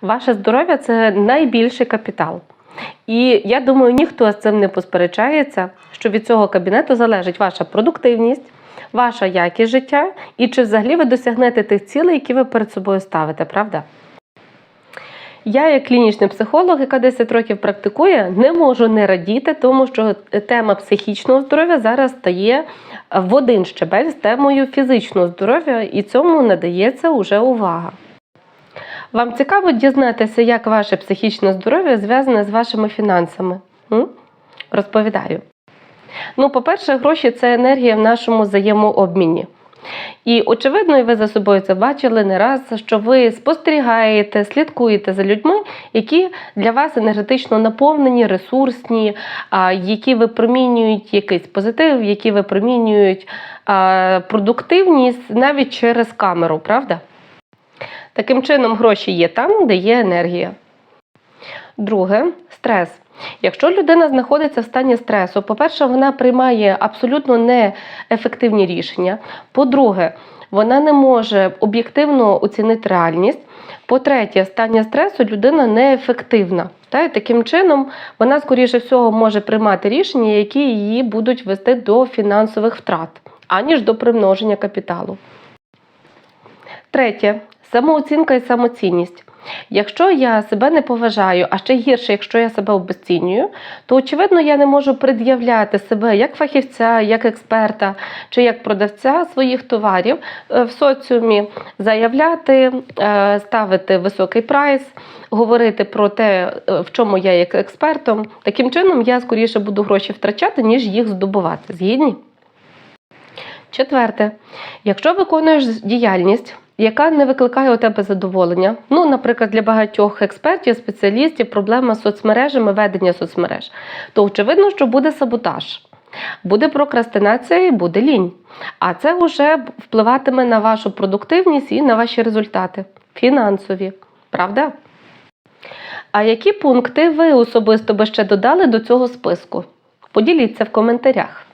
Ваше здоров'я це найбільший капітал. І я думаю, ніхто з цим не посперечається, що від цього кабінету залежить ваша продуктивність, ваша якість життя і чи взагалі ви досягнете тих цілей, які ви перед собою ставите, правда? Я, як клінічний психолог, яка 10 років практикує, не можу не радіти, тому що тема психічного здоров'я зараз стає в один щебель з темою фізичного здоров'я, і цьому надається уже увага. Вам цікаво дізнатися, як ваше психічне здоров'я зв'язане з вашими фінансами? М? Розповідаю. Ну, по-перше, гроші це енергія в нашому взаємообміні. І очевидно, і ви за собою це бачили не раз, що ви спостерігаєте, слідкуєте за людьми, які для вас енергетично наповнені, ресурсні, які випромінюють якийсь позитив, які випромінюють продуктивність навіть через камеру, правда? Таким чином, гроші є там, де є енергія. Друге стрес. Якщо людина знаходиться в стані стресу, по-перше, вона приймає абсолютно неефективні рішення. По-друге, вона не може об'єктивно оцінити реальність. По-третє, в стані стресу людина неефективна. Та, і таким чином вона, скоріше всього, може приймати рішення, які її будуть вести до фінансових втрат, аніж до примноження капіталу. Третє самооцінка і самоцінність. Якщо я себе не поважаю, а ще гірше, якщо я себе обесцінюю, то очевидно я не можу пред'являти себе як фахівця, як експерта чи як продавця своїх товарів е, в соціумі, заявляти, е, ставити високий прайс, говорити про те, е, в чому я є експертом. Таким чином я скоріше буду гроші втрачати, ніж їх здобувати. Згідні? Четверте, якщо виконуєш діяльність, яка не викликає у тебе задоволення, ну, наприклад, для багатьох експертів, спеціалістів проблема з соцмережами, ведення соцмереж, то очевидно, що буде саботаж. Буде прокрастинація і буде лінь. А це вже впливатиме на вашу продуктивність і на ваші результати фінансові. Правда? А які пункти ви особисто би ще додали до цього списку? Поділіться в коментарях.